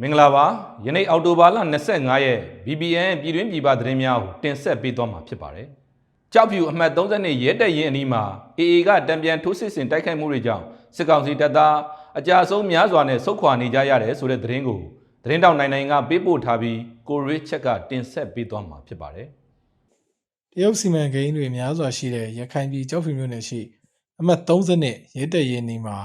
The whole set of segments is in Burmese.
မင်္ဂလာပါယနေ့အောက်တိုဘာလ25ရက် BBN ပြည်တွင်းပြည်ပသတင်းများကိုတင်ဆက်ပေးသွားမှာဖြစ်ပါတယ်ကြောက်ဖြူအမှတ်32ရဲတက်ရင်အနီးမှာ AA ကတံပြန်ထိုးစစ်ဆင်တိုက်ခိုက်မှုတွေကြောင့်စစ်ကောင်စီတပ်သားအကြအဆုံးများစွာနဲ့ဆုတ်ခွာနေကြရတယ်ဆိုတဲ့သတင်းကိုသတင်းတောက်နိုင်နိုင်ကပေးပို့ထားပြီးကိုရစ်ချက်ကတင်ဆက်ပေးသွားမှာဖြစ်ပါတယ်တရုတ်စီမံကိန်းတွေများစွာရှိတဲ့ရခိုင်ပြည်ကြောက်ဖြူမြို့နယ်ရှိအမှတ်30နဲ့ရဲတက်ရဲနီမှာ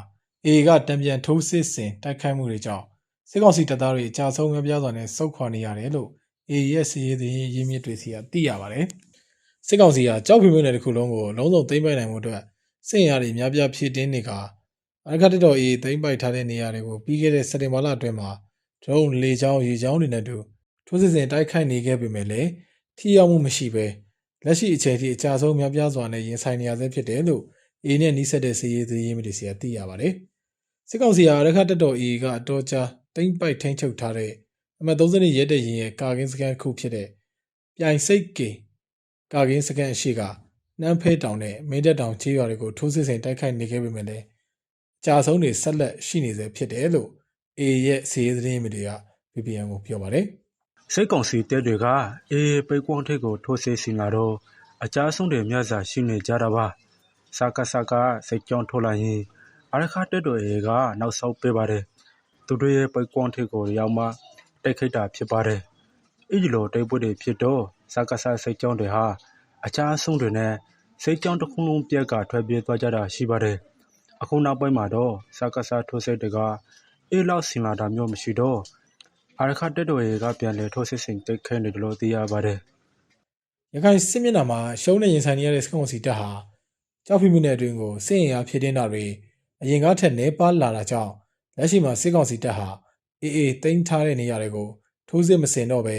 အေကတံပြန်ထိုးစစ်ဆင်တိုက်ခိုက်မှုတွေကြောင့် စစ်ကောင်စီတပ်သားတွေအကြဆုံးများပြားစွာနဲ့စုခွာနေရတယ်လို့အေရဲ့စီရေးသည်ရင်းမြစ်တွေစီကသိရပါတယ်။စစ်ကောင်စီကကြောက်ဖြူမြို့နယ်တစ်ခုလုံးကိုလုံးစုံသိမ်းပိုက်နိုင်မှုအတွက်စစ်ရာတွေများပြားဖြည့်တင်းနေကအရခတ်တော်အေသိမ်းပိုက်ထားတဲ့နေရာတွေကိုပြီးခဲ့တဲ့စက်တင်ဘာလအတွင်းမှာဒရုန်းလေကြောင်းရေကြောင်းတွေနဲ့တူထိုးစစ်ဆင်တိုက်ခိုက်နေခဲ့ပေမဲ့လည်းထိရောက်မှုမရှိဘဲလက်ရှိအချိန်ထိအကြဆုံးများပြားစွာနဲ့ရင်ဆိုင်နေရဆဲဖြစ်တယ်လို့အေနဲ့နှိစက်တဲ့စီးရေးသေးရင်းမြစ်တွေစီကသိရပါတယ်။စစ်ကောင်စီဟာရခတ်တက်တော်အေကအတော်ကြာ တိမ့်ပိုက်ထိန်းချုပ်ထားတဲ့အမှတ်30ရဲတဲ့ရင်ရဲ့ကာကင်းစကန်ခုဖြစ်တဲ့ပြိုင်စိတ်ကေကာကင်းစကန်အရှိကနန်းဖဲတောင်နဲ့မင်းတက်တောင်ချေးရွာတွေကိုထိုးစစ်ဆင်တိုက်ခိုက်နေခဲ့ပေမဲ့လည်းအကြဆုံးတွေဆက်လက်ရှိနေဆဲဖြစ်တယ်လို့အေရဲ့စီးရေးသေးရင်းမြစ်တွေက VPN ကိုပြောပါတယ်။စိတ်ကောင်စီတပ်တွေကအေးပိတ်ကွန်းထိပ်ကိုထိုးစစ်ဆင်လာတော့အကြအဆုံးတွေများစွာရှိနေကြတာပါစကားစကားစိတ်ကြောင်းထိုးလာရင်အရခတက်တော်အေကနောက်ဆောက်ပေးပါတယ် သူတို့ရဲ့ပိတ်ကွန်းထိပ်ကိုရောက်မှတိုက်ခိုက်တာဖြစ်ပါတယ်အီလိုတိုက်ပွဲတွေဖြစ်တော့စကားစစိတ်ကြောင်းတွေဟာအကြအဆုံးတွေနဲ့စိတ်ကြောင်းတစ်ခုလုံးပြက်ကထွက်ပြေးသွားကြတာရှိပါတယ်အခုနောက်ပိုင်းမှာတော့စကားစထိုးစစ်တွေကအေးလောက်ဆင်လာတာမျိုးမရှိတော့အာရခတက်တော်ရေကပြန်လေထိုးစစ်ဆင်တိုက်ခိုက်နေတယ်လို့သိရပါတယ်ရခိုင်စစ်မျက်နှာမှာရှုံးနေရင်ဆိုင်နေရတဲ့စကောင်စီတပ်ဟာကြောက်ဖိမှုနယ်အတွင်းကိုစစ်ရင်အားဖြစ်တင်းတာတွေအရင်ကထက်နှဲပါလာတာကြောင့် လက်ရှိမှာစစ်ကောင်စီတပ်ဟာအေးအေးတိမ့်ထားတဲ့နေရာတွေကိုထိုးစစ်မစင်တော့ပဲ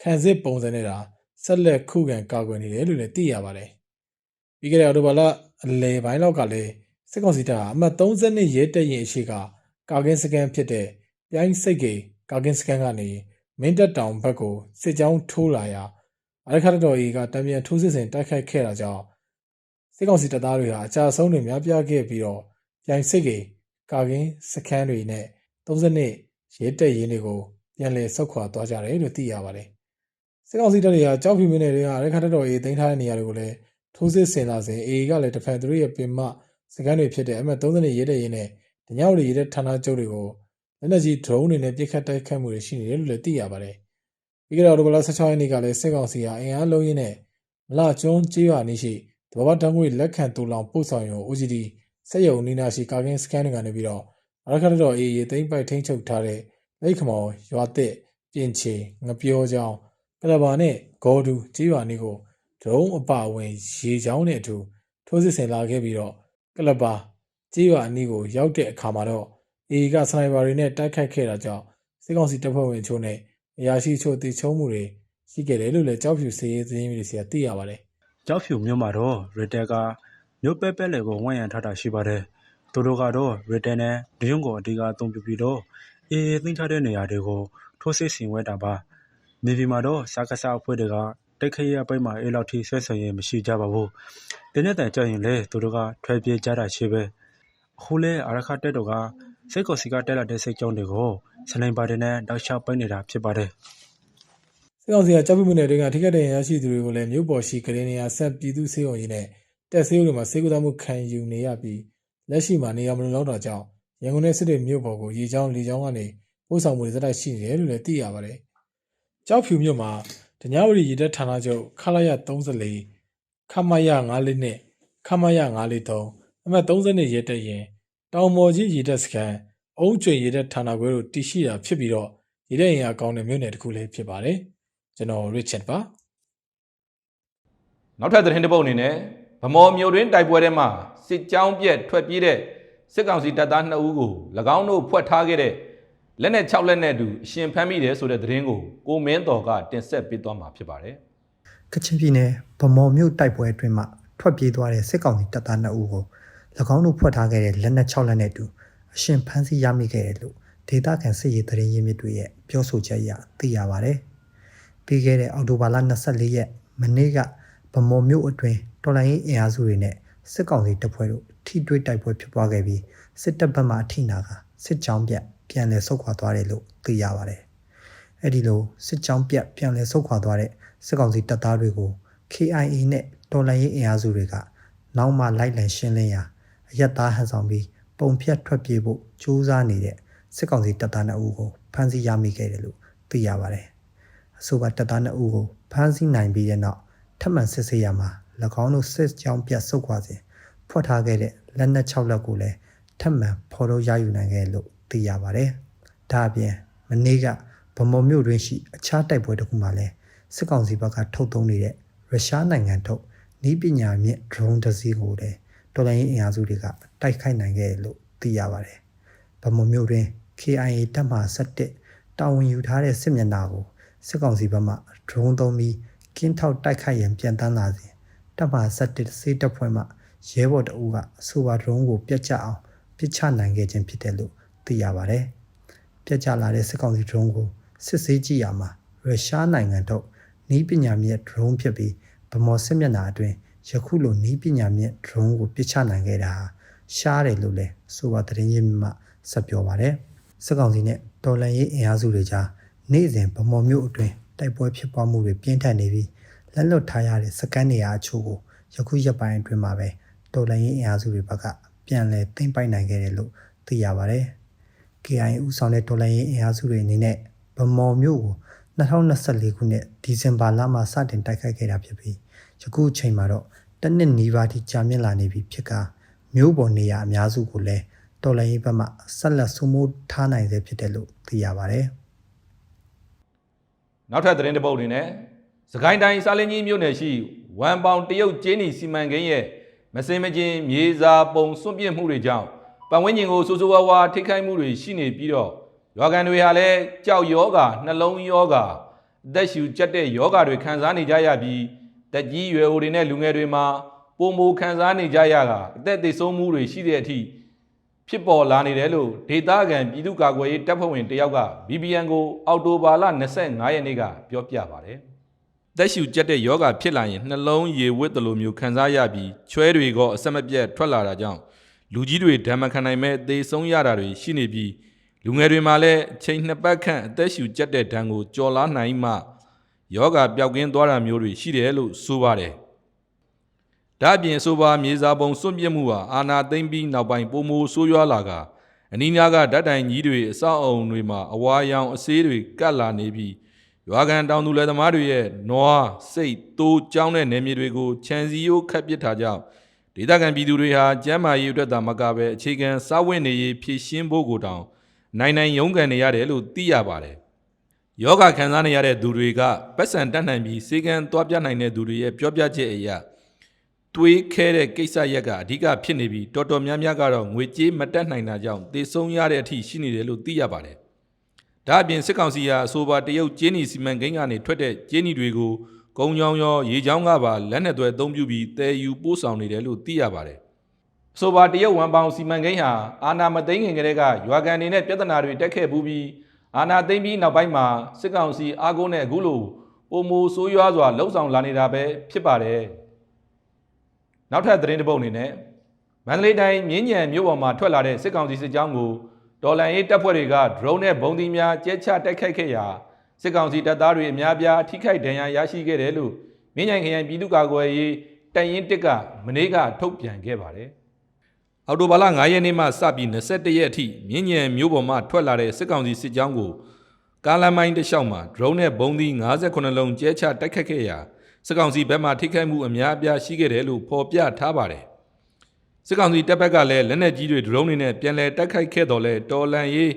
ခံစစ်ပုံစံနဲ့တာဆက်လက်ခုခံကာကွယ်နေတယ်လို့လည်းသိရပါတယ်။ပြီးခဲ့တဲ့အော်တိုဘာလအလယ်ပိုင်းလောက်ကလည်းစစ်ကောင်စီတပ်ဟာအမှတ်32ရဲတပ်ရင်အရှိကကာကင်းစကန်ဖြစ်တဲ့ပြိုင်းစိတ်ကေကာကင်းစကန်ကနေမင်းတပ်တောင်ဘက်ကိုစစ်ကြောင်းထိုးလာရာအရခတ်တော်ကြီးကတံပြန်ထိုးစစ်ဆင်တိုက်ခိုက်ခဲ့တာကြောင့်စစ်ကောင်စီတပ်သားတွေဟာအကြဆုံးတွေများပြားခဲ့ပြီးတော့ပြိုင်စစ်ကေ ကာကင်းစခန်းတွေနဲ့32ရဲတက်ရင်းတွေကိုပြန်လည်ဆုတ်ခွာသွားကြတယ်လို့သိရပါတယ်။စစ်ကောင်စီတပ်တွေကကြောက်ဖြူမင်းတွေကအရခတ်တော်ကြီးတင်ထားတဲ့နေရာတွေကိုလည်းထိုးစစ်ဆင်လာစဉ်အေကလည်းတဖန်သူတို့ရဲ့ပင်မစခန်းတွေဖြစ်တဲ့အမှတ်32ရဲတက်ရင်းနဲ့တညောင်ရီရဲတက်ဌာနချုပ်တွေကိုလက်နက်ကြီး drone တွေနဲ့ပစ်ခတ်တိုက်ခတ်မှုတွေရှိနေတယ်လို့လည်းသိရပါတယ်။ပြီးကြတော့ဒီဘလ16ရက်နေ့ကလည်းစစ်ကောင်စီဟာအင်အားလုံးရင်းနဲ့မလာကျွန်းကျေးရွာနေရှိတဘာဝတံငွေလက်ခံတူလောင်ပို့ဆောင်ရုံ OGD စက်ရုံနီနာရှိကာကင်းစကန်တွေကနေပြီးတော့အရခတ်တော်အေးရေသိမ့်ပိုက်ထိန်းချုပ်ထားတဲ့လိတ်ခမော်ရွာတစ်ပြင်ချေငပြောချောင်းကလဘာနဲ့ဂေါ်ဒူကျေးရွာနေကိုဒရုန်းအပဝင်ရေချောင်းနဲ့အတူထိုးစစ်ဆင်လာခဲ့ပြီးတော့ကလဘာကျေးရွာအနီးကိုရောက်တဲ့အခါမှာတော့အေကစနိုက်ပါတွေနဲ့တိုက်ခိုက်ခဲ့တာကြောင့်စစ်ကောင်စီတပ်ဖွဲ့ဝင်အချို့နဲ့အရာရှိချို့တည်ချုံမှုတွေရှိခဲ့တယ်လို့လည်းကြောက်ဖြူစေးရေးသတင်းတွေဆီကသိရပါတယ်ကြောက်ဖြူမြို့မှာတော့ရတက်က မြို့ပဲပဲလေကိုဝန်ရံထားတာရှိပါတယ် သူတို့ကတော့ရတက်နဲ့ဒယုံကို အဓိကအသုံးပြုပြီးတော့အေးသိမ်းထားတဲ့နေရာတွေကို ထိုးစစ်ဆင်ဝဲတာပါ မြေပြင်မှာတော့ စကားစအဖွဲ့တွေက တိုက်ခိုက်ရပိုင်မှာအေးလောက်ထိဆွဲဆောင်ရမရှိကြပါဘူးတင်းတဲ့တန်ကြောက်ရင်လေသူတို့က ထွက်ပြေးကြတာရှိပဲ အခုလေအရခတက်တော်ကစိတ်ကိုစီက တက်လာတဲ့စိတ်ကြောင်းတွေကို စနိုင်ပါတွေနဲ့ တောက်ချပိတ်နေတာဖြစ်ပါတယ် စစ်ကောင်စီကကြောက်ဖြူမြို့နယ်တွင်းက ထိခိုက်တဲ့ရရှိသူတွေကိုလည်း မြို့ပေါ်ရှိကလေးနေရာဆက်ပြည်သူစေုံကြီးနဲ့ တက်ဆေးရုံတွေမှာစေကူတမှုခံယူနေရပြီးလက်ရှိမှာနေရာမလုံလောက်တာကြောင့်ရန်ကုန်နဲ့စစ်တွေမြို့ပေါ်ကိုရေချောင်းလေချောင်းကနေပို့ဆောင်မှုတွေဇက်တိုက်ရှိနေတယ်လို့လည်းသိရပါတယ်ကြောက်ဖြူမြို့မှာဒညဝရီရေတပ်ဌာနချုပ်ခလာရ34ခမရ94နဲ့ခမရ943အမှတ်30ရဲတပ်ရင်တောင်မော်ကြီးရေတပ်စခန်းအုံးကျွင်ရေတပ်ဌာနခွဲတို့တည်ရှိတာဖြစ်ပြီးတော့ရေတပ်ရင်အကောင်းတဲ့မြို့နယ်တစ်ခုလည်းဖြစ်ပါတယ်ကျွန်တော် Richard ပါနောက်ထပ်သတင်းတစ်ပုဒ်အနေနဲ့ ဗမော်မြို့တွင်တိုက်ပွဲထဲမှာစစ်ကြောင်းပြက်ထွက်ပြေးတဲ့စစ်ကောင်စီတပ်သား2ဦးကို၎င်းတို့ဖွက်ထားခဲ့တဲ့လက်နက်6လက်နဲ့အတူအရှင်ဖမ်းမိတယ်ဆိုတဲ့သတင်းကိုကိုမင်းတော်ကတင်ဆက်ပေးသွားမှာဖြစ်ပါတယ်ကချင်ပြည်နယ်ဗမော်မြို့တိုက်ပွဲအတွင်းမှာထွက်ပြေးသွားတဲ့စစ်ကောင်စီတပ်သား2ဦးကို၎င်းတို့ဖွက်ထားခဲ့တဲ့လက်နက်6လက်နဲ့အတူအရှင်ဖမ်းဆီးရမိခဲ့တယ်လို့ဒေတာကန်စစ်ရေးသတင်းရင်းမြစ်တွေရဲ့ပြောဆိုချက်အရသိရပါဗျ။ပြီးခဲ့တဲ့အောက်တိုဘာလ24ရက်မနေ့ကဗမော်မြို့အတွင်း တော်လိုင်းရေးအင်အားစုတွေနဲ့စစ်ကောင်စီတပ်ဖွဲ့တို့ထိတွေ့တိုက်ပွဲဖြစ်ပွားခဲ့ပြီးစစ်တပ်ဘက်မှအထိနာကစစ်ကြောင်းပြတ်ပြန်လည်ဆုတ်ခွာသွားတယ်လို့သိရပါတယ်။အဲ့ဒီလိုစစ်ကြောင်းပြတ်ပြန်လည်ဆုတ်ခွာသွားတဲ့စစ်ကောင်စီတပ်သားတွေကို KIA နဲ့တော်လှန်ရေးအင်အားစုတွေကနောက်မှလိုက်လံရှင်းလင်းရာအရက်သားဟန်ဆောင်ပြီးပုံဖြတ်ထွက်ပြေးဖို့ကြိုးစားနေတဲ့စစ်ကောင်စီတပ်သား2ဦးကိုဖမ်းဆီးရမိခဲ့တယ်လို့သိရပါတယ်။အဆိုပါတပ်သား2ဦးကိုဖမ်းဆီးနိုင်ပြီးတဲ့နောက်ထပ်မံစစ်ဆေးရမှာ၎ င်းတို့စစ်ကြောင်းပြတ်ဆုတ်ခွာစဉ်ဖွက်ထားခဲ့တဲ့လက်နက်6လက်ကိုလည်းထပ်မံဖော်ထုတ်ရယူနိုင်ခဲ့လို့သိရပါတယ်။ဒါအပြင်မနေ့ကဗမော်မြို့တွင်ရှိအခြားတိုက်ပွဲတစ်ခုမှာလည်းစစ်ကောင်စီဘက်ကထုတ်သုံးနေတဲ့ရုရှားနိုင်ငံထုတ်နီးပညာမြင့် drone တစ်စီးကိုလည်းတော်လိုင်းရေးအင်အားစုတွေကတိုက်ခိုက်နိုင်ခဲ့တယ်လို့သိရပါတယ်။ဗမော်မြို့တွင် KIA တပ်မှ17တာဝန်ယူထားတဲ့စစ်မျက်နှာကိုစစ်ကောင်စီဘက်မှ drone သုံးပြီးကင်းထောက်တိုက်ခိုက်ရန်ပြန်တန်းလာစဉ် တပ်မှ17စေးတပ်ဖွဲ့မှရဲဘော်တအူးကအဆိုပါ drone ကို ပြတ်ကျအောင်ပစ်ချနိုင်ခဲ့ခြင်းဖြစ်တယ်လို့သိရပါတယ်။ပြတ်ကျလာတဲ့စစ်ကောင်စီ drone ကိုစစ်ဆေးကြည့်ရမှာရုရှားနိုင်ငံထုတ်နီးပညာမြင့် drone ဖြစ်ပြီးဗမော်စစ်မျက်နှာအတွင်းယခုလိုနီးပညာမြင့် drone ကိုပစ်ချနိုင်ခဲ့တာဟာရှားတယ်လို့လည်းဆိုပါသတင်းရင်းမြတ်ဆက်ပြောပါတယ်။စစ်ကောင်စီနဲ့တော်လန်ရေးအင်အားစုတွေကြားနေ့စဉ်ဗမော်မြို့အတွင်းတိုက်ပွဲဖြစ်ပွားမှုတွေပြင်းထန်နေပြီး လက်လွတ်ထားရတဲ့စကန်နေရာအချို့ကိုယခုရက်ပိုင်းအတွင်းမှာပဲတော်လန်ရေးအင်အားစုတွေဘက်ကပြန်လည်သိမ်းပိုက်နိုင်ခဲ့တယ်လို့သိရပါတယ်။ KIA ဦးဆောင်တဲ့တော်လန်ရေးအင်အားစုတွေအနေနဲ့ဗမော်မြို့ကို2024ခုနှစ်ဒီဇင်ဘာလမှာစတင်တိုက်ခိုက်ခဲ့တာဖြစ်ပြီးယခုအချိန်မှာတော့တစ်နှစ်နီးပါးထိကြာမြင့်လာနေပြီဖြစ်ကာမြို့ပေါ်နေရာအများစုကိုလည်းတော်လန်ရေးဘက်မှဆက်လက်ဆုမိုးထားနိုင်စေဖြစ်တယ်လို့သိရပါတယ်။နောက်ထပ်သတင်းတစ်ပုဒ်အနေနဲ့ စကိုင်းတိုင်းစာလင်းကြီးမြို့နယ်ရှိဝမ်ပေါင်တရုတ်ကျင်းနီစီမံကိန်းရဲ့မစင်မချင်းမြေစာပုံစွန့်ပစ်မှုတွေကြောင့်ပတ်ဝန်းကျင်ကိုစိုးစိုးဝါးဝါထိခိုက်မှုတွေရှိနေပြီးတော့ရွာကန်တွေဟာလည်းကြောက်ယောဂနှလုံးယောဂအသက်ရှူကျက်တဲ့ယောဂတွေခံစားနေကြရပြီးတက်ကြီးရွယ်အိုတွေနဲ့လူငယ်တွေမှာပုံမူခံစားနေကြရတာအသက်သေဆုံးမှုတွေရှိတဲ့အထိဖြစ်ပေါ်လာနေတယ်လို့ဒေတာကန်ပြည်သူ့ကာကွယ်ရေးတပ်ဖွဲ့ဝင်တယောက်က BBN ကိုအော်တိုဘာလ25ရက်နေ့ကပြောပြပါတယ်။ သက်ရှူကျက်တဲ့ယောဂဖြစ်လာရင်နှလုံးရေဝစ်တလိုမျိုးခံစားရပြီးချွဲတွေကအဆက်မပြတ်ထွက်လာတာကြောင့်လူကြီးတွေဓမ္မခံနိုင်မဲ့သေဆုံးရတာတွေရှိနေပြီးလူငယ်တွေမှာလည်းအချိန်နှစ်ပတ်ခန့်အသက်ရှူကျက်တဲ့ဒဏ်ကိုကြော်လာနိုင်မှယောဂပျောက်ကင်းသွားတာမျိုးတွေရှိတယ်လို့ဆိုပါတယ်။ဒါ့အပြင်ဆိုပါမြေစာပုံစွန့်ပစ်မှုဟာအာနာသိမ့်ပြီးနောက်ပိုင်းပုံမိုဆိုးရွားလာကအနီးနားကဓာတ်တိုင်ကြီးတွေအဆောက်အုံတွေမှာအဝါရောင်အဆေးတွေကတ်လာနေပြီး ရွာကန်တောင်သူလယ်သမားတွေရဲ့နွားစိတ်တိုးကြောင်းတဲ့နေမြေတွေကိုခြံစည်းရိုးခတ်ပစ်ထားကြောင်းဒေသခံပြည်သူတွေဟာကျမ်းမာရေးအတွက်သာမကပဲအခြေခံစားဝတ်နေရေးဖြည့်ရှင်းဖို့ကိုတောင်နိုင်နိုင်ရုန်းကန်နေရတယ်လို့သိရပါတယ်။ယောဂခံစားနေရတဲ့သူတွေကပတ်စံတတ်နိုင်ပြီးစေကံသွားပြနိုင်တဲ့သူတွေရဲ့ပြောပြချက်အရာတွေးခဲတဲ့ကိစ္စရက်ကအဓိကဖြစ်နေပြီးတော်တော်များများကတော့ငွေကြေးမတက်နိုင်တာကြောင့်သေဆုံးရတဲ့အထိရှိနေတယ်လို့သိရပါတယ်။ ဒါအပြင်စစ်ကောင်စီဟာအဆိုပါတရုတ်ကျင်းနီစီမံကိန်းကနေထွက်တဲ့ကျင်းနီတွေကိုကုန်းချောင်းရောရေချောင်းကပါလက်နက်သွဲအသုံးပြုပြီးတည်ယူပို့ဆောင်နေတယ်လို့သိရပါတယ်။အဆိုပါတရုတ်ဝန်ပေါင်စီမံကိန်းဟာအာနာမသိန်းခင်ကလေးကရွာကန်နေနဲ့ပြဿနာတွေတက်ခဲ့ပူးပြီးအာနာသိန်းပြီးနောက်ပိုင်းမှာစစ်ကောင်စီအားကိုးနဲ့အခုလိုပုံမူဆိုးရွားစွာလှုပ်ဆောင်လာနေတာပဲဖြစ်ပါတယ်။နောက်ထပ်သတင်းတစ်ပုဒ်အနေနဲ့မန္တလေးတိုင်းမြင်းညံမြို့ပေါ်မှာထွက်လာတဲ့စစ်ကောင်စီစစ်ကြောင်းကို ဒေါ်လန်ရေးတပ်ဖွဲ့တွေက drone နဲ့ဘုံသီးများကျဲချတိုက်ခိုက်ခဲ့ရာစစ်ကောင်စီတပ်သားတွေအများပြားထိခိုက်ဒဏ်ရာရရှိခဲ့တယ်လို့မြင်းညံခရိုင်ပြည်သူ့ကာကွယ်ရေးတိုင်ရင်တစ်ကမနေ့ကထုတ်ပြန်ခဲ့ပါတယ်။အော်တိုဘာလ9ရက်နေ့မှစပြီး21ရက်အထိမြင်းညံမြို့ပေါ်မှာထွက်လာတဲ့စစ်ကောင်စီစစ်ကြောင်းကိုကားလမ်းမိုင်းတစ်လျှောက်မှာ drone နဲ့ဘုံသီး58လုံးကျဲချတိုက်ခတ်ခဲ့ရာစစ်ကောင်စီဘက်မှထိခိုက်မှုအများအပြားရှိခဲ့တယ်လို့ဖော်ပြထားပါတယ်။ စစ်ကောင်စီတပ်ဘက်ကလည်းလက်နက်ကြီးတွေ drone တွေနဲ့ပြန်လည်တိုက်ခိုက်ခဲ့တော်လဲတော်လန်ရေး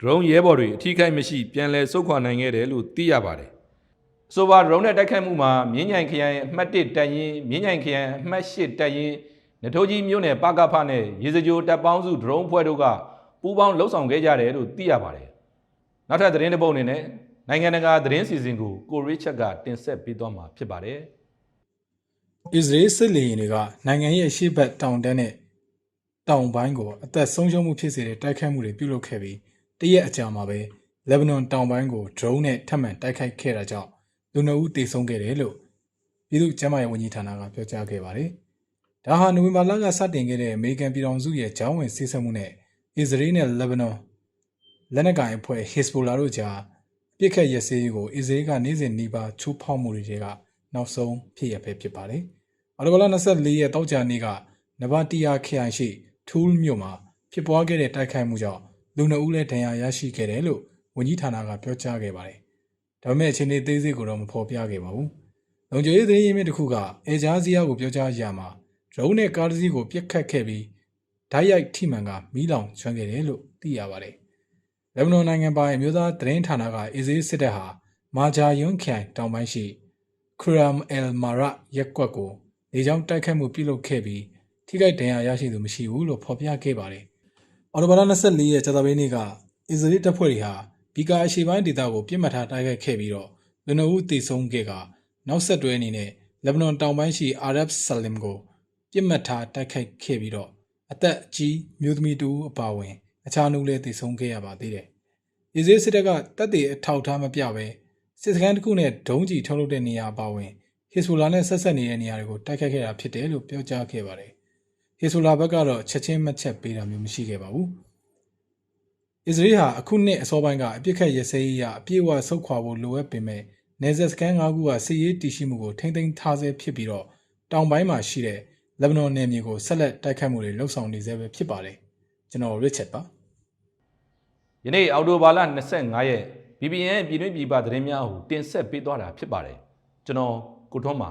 drone ရဲဘော်တွေအထိခိုက်မရှိပြန်လည်ဆုတ်ခွာနိုင်ခဲ့တယ်လို့သိရပါတယ်။ဆိုပါ drone နဲ့တိုက်ခိုက်မှုမှာမြင်းညိုင်ခရိုင်အမှတ်1တပ်ရင်းမြင်းညိုင်ခရိုင်အမှတ်8တပ်ရင်းနထိုးကြီးမြို့နယ်ပကဖနဲ့ရေစကြိုတပ်ပေါင်းစု drone ဖွဲ့တို့ကပူးပေါင်းလှုပ်ဆောင်ခဲ့ကြတယ်လို့သိရပါတယ်။နောက်ထပ်သတင်းတစ်ပုဒ်အနေနဲ့နိုင်ငံတကာသတင်းစီစဉ်ကိုကိုရစ်ချက်ကတင်ဆက်ပေးသွားမှာဖြစ်ပါတယ် အစ္စရေးစစ်လေယာဉ်တွေကနိုင်ငံရဲ့အရှေ့ဘက်တောင်တန်းနဲ့တောင်ပိုင်းကိုအသက်ဆုံးရှုံးမှုဖြစ်စေတဲ့တိုက်ခိုက်မှုတွေပြုလုပ်ခဲ့ပြီးတရက်အကြာမှာပဲလက်ဘနွန်တောင်ပိုင်းကို drone နဲ့ထပ်မံတိုက်ခိုက်ခဲ့တာကြောင့်လူနှုတ်ဦးတေဆုံးခဲ့တယ်လို့ပြည်သူ့ကျန်းမာရေးဝန်ကြီးဌာနကပြောကြားခဲ့ပါတယ်။ဒါဟာနိုဝင်ဘာလကစတင်ခဲ့တဲ့အမေရိကန်ပြည်ထောင်စုရဲ့ဂျောင်းဝင်စစ်ဆေးမှုနဲ့အစ္စရေးနဲ့လက်ဘနွန်လက်နက်ကိုင်အဖွဲ့ Hezbollah တို့ကြားပြစ်ခတ်ရစည်းရေးကိုအစ္စရေးကနေ့စဉ်နှီးပါချိုးဖောက်မှုတွေက နောက်ဆုံးဖြစ်ရပဲဖြစ်ပါတယ်။အော်တိုဘာလ24ရက်တောက်ကြနေ့ကနဗတီယာခရိုင်ရှိထူးလ်မြို့မှာဖြစ်ပွားခဲ့တဲ့တိုက်ခိုက်မှုကြောင့်လူနှုတ်ဦးလည်းဒဏ်ရာရရှိခဲ့တယ်လို့ဝန်ကြီးဌာနကပြောကြားခဲ့ပါတယ်။ဒါပေမဲ့အခြေအနေသေးစိတ်ကိုတော့မဖော်ပြခဲ့ပါဘူး။လုံခြုံရေးသတင်းရင်းမြစ်တစ်ခုကအဲဂျာဇီယာကိုပြောကြားရမှာဒရုန်းနဲ့ကားတစ်စီးကိုပြစ်ခတ်ခဲ့ပြီးဓာတ်ရိုက်ထိမှန်ကမီးလောင်ကျွမ်းခဲ့တယ်လို့သိရပါတယ်။လက်ဘနွန်နိုင်ငံပိုင်အမျိုးသားသတင်းဌာနကအစ္စရေးစစ်တပ်ဟာမာဂျာယွန်းခိုင်တောင်ပိုင်းရှိ ခရမ်အယ်မာရရက်ကွက်ကိုလေကြောင်းတိုက်ခတ်မှုပြုလုပ်ခဲ့ပြီးထိခိုက်ဒဏ်ရာရရှိသူမရှိဘူးလို့ဖော်ပြခဲ့ပါတယ်။အော်တိုဘာလ24ရက်ကြာသပတေးနေ့ကအစ္စရေးတပ်ဖွဲ့တွေဟာဘီကာအရှေ့ပိုင်းဒေသကိုပြစ်မှတ်ထားတိုက်ခိုက်ခဲ့ပြီးတော့လူနှုတ်ဦးတည်ဆုံးခဲ့ကနောက်ဆက်တွဲအနေနဲ့လက်ဘနွန်တောင်ပိုင်းရှိအာရပ်ဆလင်ကိုပြစ်မှတ်ထားတိုက်ခိုက်ခဲ့ပြီးတော့အသက်အကြီးမျိုးသမီးတူအပါအဝင် အခြားနှုတ်လည်းတည်ဆုံးခဲ့ရပါသေးတယ်။အစ္စရေးစစ်တပ်ကတပ်တွေအထောက်ထားမပြဘဲ စစ်စခန်းတစ်ခုနဲ့ဒုံးကျည်ထုတ်လုပ်တဲ့နေရာအပါအဝင်ဟစ်ဇ်ဘူလာနဲ့ဆက်ဆက်နေတဲ့နေရာတွေကိုတိုက်ခိုက်ခဲ့တာဖြစ်တယ်လို့ပြောကြားခဲ့ပါတယ်။ဟစ်ဇ်ဘူလာဘက်ကတော့ချက်ချင်းမှတ်ချက်ပေးတာမျိုးမရှိခဲ့ပါဘူး။အစ္စရေးဟာအခုနှစ်အစောပိုင်းကအပြစ်ခတ်ရစဲရေးရအပြည့်အဝဆုတ်ခွာဖို့လိုအပ်ပေမဲ့နေဆက်စကန်၅ခုကစစ်ရေးတည်ရှိမှုကိုထိမ့်သိမ်းထားဆဲဖြစ်ပြီးတော့တောင်ပိုင်းမှာရှိတဲ့လက်ဘနွန်နယ်မြေကိုဆက်လက်တိုက်ခတ်မှုတွေလှုပ်ဆောင်နေဆဲပဲဖြစ်ပါတယ်။ကျွန်တော် Richard ပါ။ယနေ့အောက်တိုဘာလ25ရက် BBN ပြည်တွင်းပြည်ပသတင်းများကိုတင်ဆက်ပေးသွားတာဖြစ်ပါတယ်ကျွန်တော်ကိုထွန်းပါ